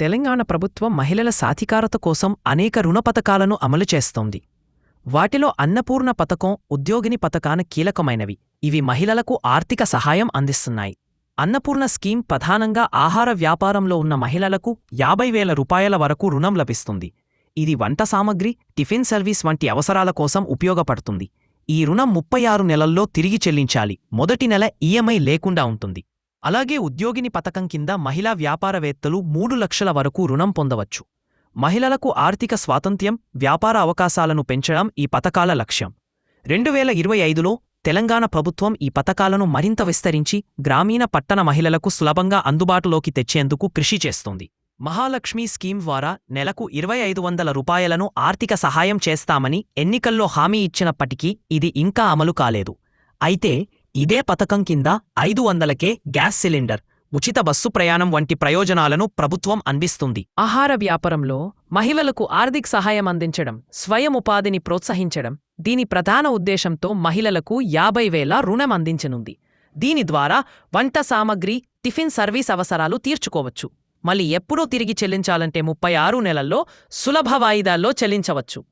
తెలంగాణ ప్రభుత్వం మహిళల సాధికారత కోసం అనేక రుణ పథకాలను అమలు చేస్తోంది. వాటిలో అన్నపూర్ణ పథకం ఉద్యోగిని పథకాన కీలకమైనవి. ఇవి మహిళలకు ఆర్థిక సహాయం అందిస్తున్నాయి. అన్నపూర్ణ స్కీమ్ ప్రధానంగా ఆహార వ్యాపారంలో ఉన్న మహిళలకు యాభై వేల రూపాయల వరకు రుణం లభిస్తుంది. ఇది వంట సామగ్రి టిఫిన్ సర్వీస్ వంటి అవసరాల కోసం ఉపయోగపడుతుంది. ఈ రుణం ముప్పై ఆరు నెలల్లో తిరిగి చెల్లించాలి. మొదటి నెల ఈఎంఐ లేకుండా ఉంటుంది. అలాగే ఉద్యోగిని పథకం కింద మహిళా వ్యాపారవేత్తలు మూడు లక్షల వరకు రుణం పొందవచ్చు. మహిళలకు ఆర్థిక స్వాతంత్ర్యం వ్యాపార అవకాశాలను పెంచడం ఈ పథకాల లక్ష్యం. రెండు వేల ఇరవై ఐదులో తెలంగాణ ప్రభుత్వం ఈ పథకాలను మరింత విస్తరించి గ్రామీణ పట్టణ మహిళలకు సులభంగా అందుబాటులోకి తెచ్చేందుకు కృషి చేస్తోంది. మహాలక్ష్మి స్కీమ్ ద్వారా నెలకు ఇరవై ఐదు వందల రూపాయలను ఆర్థిక సహాయం చేస్తామని ఎన్నికల్లో హామీ ఇచ్చినప్పటికీ ఇది ఇంకా అమలు కాలేదు. అయితే ఇదే పథకం కింద ఐదు వందలకే గ్యాస్ సిలిండర్ ఉచిత బస్సు ప్రయాణం వంటి ప్రయోజనాలను ప్రభుత్వం అందిస్తుంది. ఆహార వ్యాపారంలో మహిళలకు ఆర్థిక సహాయం అందించడం స్వయం ఉపాధిని ప్రోత్సహించడం దీని ప్రధాన ఉద్దేశంతో మహిళలకు యాభై వేల రుణం అందించనుంది. దీని ద్వారా వంట సామగ్రి టిఫిన్ సర్వీస్ అవసరాలు తీర్చుకోవచ్చు. మళ్ళీ ఎప్పుడూ తిరిగి చెల్లించాలంటే ముప్పై ఆరు నెలల్లో సులభ వాయిదాల్లో చెల్లించవచ్చు.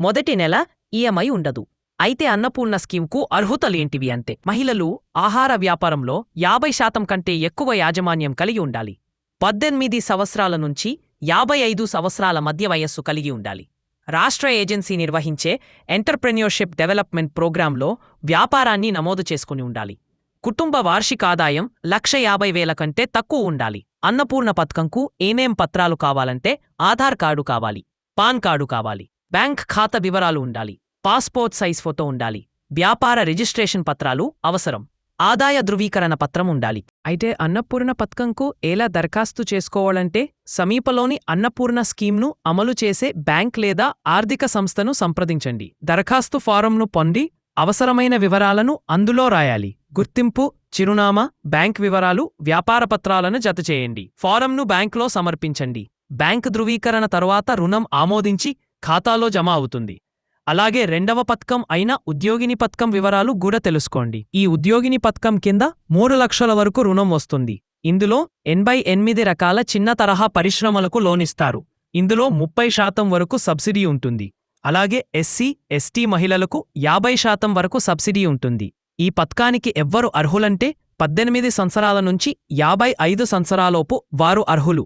మొదటి నెల ఈఎంఐ ఉండదు. అయితే అన్నపూర్ణ స్కీమ్కు అర్హతలేంటివి అంతే. మహిళలు ఆహార వ్యాపారంలో యాభై శాతం కంటే ఎక్కువ యాజమాన్యం కలిగి ఉండాలి. పద్దెనిమిది సంవత్సరాల నుంచి యాభై ఐదు సంవత్సరాల మధ్య వయస్సు కలిగి ఉండాలి. రాష్ట్ర ఏజెన్సీ నిర్వహించే ఎంటర్ప్రెన్యూర్షిప్ డెవలప్మెంట్ ప్రోగ్రాంలో వ్యాపారాన్ని నమోదు చేసుకుని ఉండాలి. కుటుంబ వార్షికాదాయం లక్ష యాభై వేల కంటే తక్కువ ఉండాలి. అన్నపూర్ణ పథకంకు ఏమేం పత్రాలు కావాలంటే ఆధార్ కార్డు కావాలి పాన్ కార్డు కావాలి బ్యాంక్ ఖాతా వివరాలు ఉండాలి. పాస్పోర్ట్ సైజ్ ఫోటో ఉండాలి. వ్యాపార రిజిస్ట్రేషన్ పత్రాలు అవసరం. ఆదాయ ధృవీకరణ పత్రం ఉండాలి. అయితే అన్నపూర్ణ పథకంకు ఎలా దరఖాస్తు చేసుకోవాలంటే సమీపలోని అన్నపూర్ణ స్కీమ్ను అమలు చేసే బ్యాంక్ లేదా ఆర్థిక సంస్థను సంప్రదించండి. దరఖాస్తు ఫారంను పొంది అవసరమైన వివరాలను అందులో రాయాలి. గుర్తింపు చిరునామా బ్యాంక్ వివరాలు వ్యాపార పత్రాలను జతచేయండి ఫారంను బ్యాంకులో సమర్పించండి. బ్యాంక్ ధృవీకరణ తరువాత రుణం ఆమోదించి ఖాతాలో జమ అవుతుంది. అలాగే రెండవ పథకం అయిన ఉద్యోగిని పథకం వివరాలు కూడా తెలుసుకోండి. ఈ ఉద్యోగిని పథకం కింద మూడు లక్షల వరకు రుణం వస్తుంది. ఇందులో ఎనభై ఎనిమిది రకాల చిన్న తరహా పరిశ్రమలకు లోనిస్తారు ఇందులో ముప్పై శాతం వరకు సబ్సిడీ ఉంటుంది. అలాగే ఎస్సీ ఎస్టీ మహిళలకు యాభై శాతం వరకు సబ్సిడీ ఉంటుంది. ఈ పథకానికి ఎవ్వరు అర్హులంటే పద్దెనిమిది సంవత్సరాల నుంచి యాభై ఐదు సంవత్సరాలోపు వారు అర్హులు.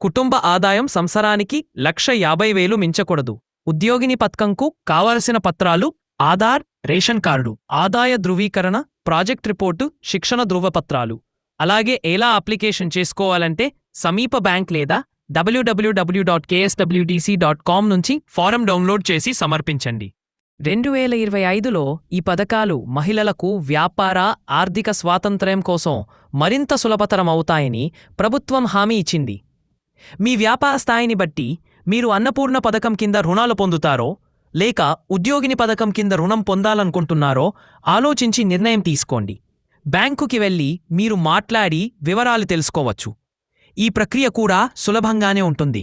కుటుంబ ఆదాయం సంవత్సరానికి లక్ష యాభై వేలు మించకూడదు. ఉద్యోగిని పథకంకు కావలసిన పత్రాలు ఆధార్ రేషన్ కార్డు ఆదాయ ధృవీకరణ ప్రాజెక్ట్ రిపోర్టు శిక్షణ ధృవపత్రాలు. అలాగే ఎలా అప్లికేషన్ చేసుకోవాలంటే సమీప బ్యాంక్ లేదా WWW dot KSWDC dot com నుంచి ఫారం డౌన్లోడ్ చేసి సమర్పించండి. రెండు వేల ఇరవై ఐదులో ఈ పథకాలు మహిళలకు వ్యాపార ఆర్థిక స్వాతంత్ర్యం కోసం మరింత సులభతరం అవుతాయని ప్రభుత్వం హామీ ఇచ్చింది. మీ వ్యాపార స్థాయిని బట్టి మీరు అన్నపూర్ణ పథకం కింద రుణాలు పొందుతారో లేక ఉద్యోగిని పథకం కింద రుణం పొందాలనుకుంటున్నారో ఆలోచించి నిర్ణయం తీసుకోండి. బ్యాంకుకి వెళ్ళి మీరు మాట్లాడి వివరాలు తెలుసుకోవచ్చు. ఈ ప్రక్రియ కూడా సులభంగానే ఉంటుంది.